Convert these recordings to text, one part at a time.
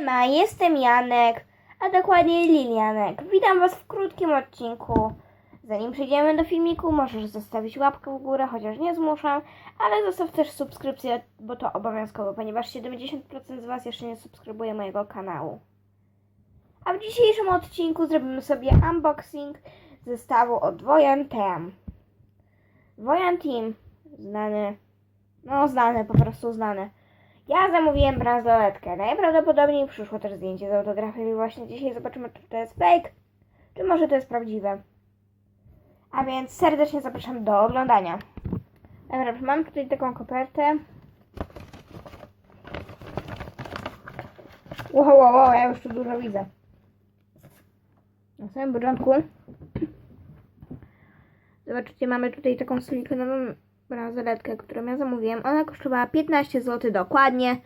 Siema, jestem Janek, a dokładnie Lilianek. Witam Was w krótkim odcinku. Zanim przejdziemy do filmiku, możesz zostawić łapkę w górę, chociaż nie zmuszam, ale zostaw też subskrypcję, bo to obowiązkowo, ponieważ 70% z Was jeszcze nie subskrybuje mojego kanału. A w dzisiejszym odcinku zrobimy sobie unboxing zestawu od Wojan Team. Wojan Team, znany, no znany, po prostu znany. Ja zamówiłem bransoletkę. Najprawdopodobniej przyszło też zdjęcie z autografem i właśnie dzisiaj zobaczymy, czy to jest fake, czy może to jest prawdziwe. A więc serdecznie zapraszam do oglądania. Dobra, mam tutaj taką kopertę. Wow, wow, wow, ja już tu dużo widzę. Na samym początku Zobaczycie, mamy tutaj taką silikonową bransoletkę, którą ja zamówiłem. Ona kosztowała 15 zł dokładnie.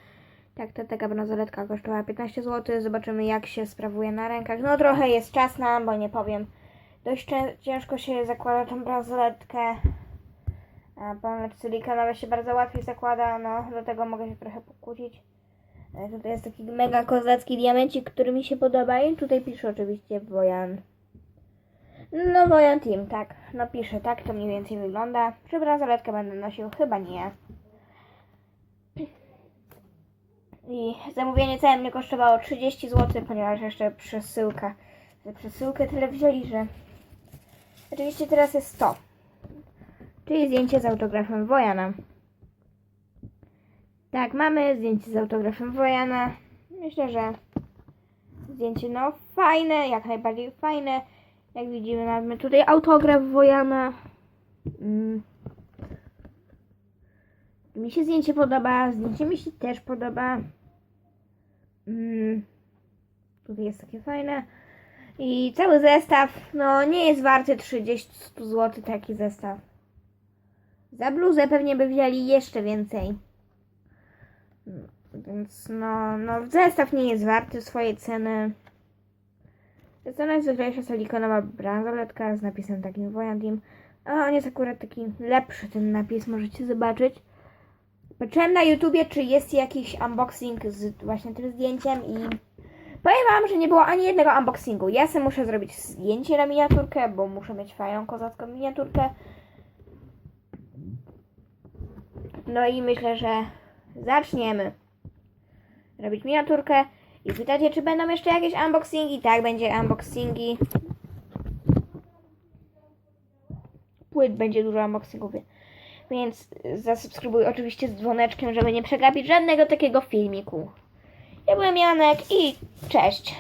Tak, ta taka bransoletka kosztowała 15 zł. Zobaczymy, jak się sprawuje na rękach. No trochę jest czasna, bo nie powiem. Dość cię- ciężko się zakłada tą bransoletkę. A ponoć silikonowe się bardzo łatwiej zakłada, no dlatego mogę się trochę pokłócić. E, Tutaj jest taki mega kozacki diamencik, który mi się podoba i tutaj pisze oczywiście Wojan. No Wojan Team, tak. No piszę, tak to mniej więcej wygląda. Czy bransoletkę będę nosił? Chyba nie. I zamówienie całe mnie kosztowało 30 zł, ponieważ jeszcze przesyłka. Za przesyłkę tyle wzięli, że... Oczywiście teraz jest 100. Czyli zdjęcie z autografem Wojana. Tak, mamy zdjęcie z autografem Wojana. Myślę, że zdjęcie no fajne, jak najbardziej fajne. Jak widzimy, mamy tutaj autograf Wojana. Mm. Mi się zdjęcie podoba, zdjęcie mi się też podoba. Mm. Tutaj jest takie fajne. I cały zestaw, no nie jest warty 30 zł taki zestaw. Za bluzę pewnie by wzięli jeszcze więcej. Więc no, no zestaw nie jest warty swojej ceny. Jest to najzwyklejsza silikonowa bransoletka z napisem takim Voyan Team. A on jest akurat taki lepszy, ten napis, możecie zobaczyć. Patrzyłem na YouTubie, czy jest jakiś unboxing z właśnie tym zdjęciem i powiem wam, że nie było ani jednego unboxingu. Ja sobie muszę zrobić zdjęcie na miniaturkę, bo muszę mieć fajną, kozacką miniaturkę. No i myślę, że zaczniemy robić miniaturkę. I pytacie, czy będą jeszcze jakieś unboxingi? Tak, będzie unboxingi. Płyt będzie dużo unboxingów. Więc zasubskrybuj oczywiście z dzwoneczkiem, żeby nie przegapić żadnego takiego filmiku. Ja byłem Janek i cześć.